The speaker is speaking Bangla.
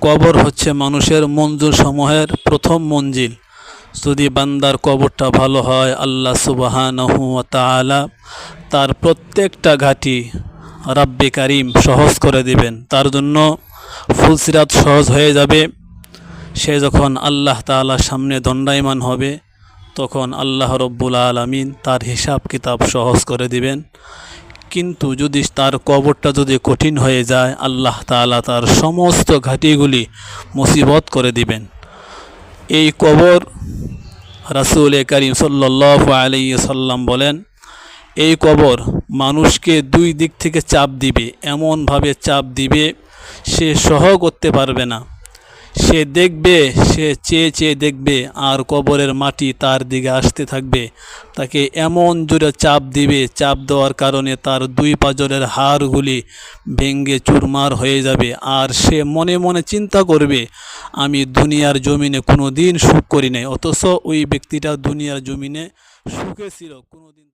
কবর হচ্ছে মানুষের মঞ্জুর সমূহের প্রথম মঞ্জিল। যদি বান্দার কবরটা ভালো হয়, আল্লাহ সুবাহানহু তার প্রত্যেকটা ঘাটি রাব্বে কারিম সহজ করে দিবেন। তার জন্য ফুলসিরাত সহজ হয়ে যাবে। সে যখন আল্লাহ তাআলার সামনে দণ্ডায়মান হবে, তখন আল্লাহ রব্বুল আলমিন তার হিসাব কিতাব সহজ করে দিবেন। কিন্তু যদি তার কবরটা যদি কঠিন হয়ে যায়, আল্লাহ তাআলা তার সমস্ত ঘাটিগুলি মুসিবত করে দিবেন। এই কবর রাসুল করিম সাল্লাহ আলী সাল্লাম বলেন, এই কবর মানুষকে দুই দিক থেকে চাপ দিবে, এমনভাবে চাপ দিবে, সে সহ করতে পারবে না। সে দেখবে, সে চেয়ে চেয়ে দেখবে, আর কবরের মাটি তার দিকে আসতে থাকবে। তাকে এমন জোরে চাপ দিবে, চাপ দেওয়ার কারণে তার দুই পাজরের হাড়গুলি ভেঙ্গে চুরমার হয়ে যাবে, আর সে মনে মনে চিন্তা করবে, আমি দুনিয়ার জমিনে কোনো দিন সুখ করি নাই। অথচ ওই ব্যক্তিটা দুনিয়ার জমিনে সুখে ছিল কোনো দিন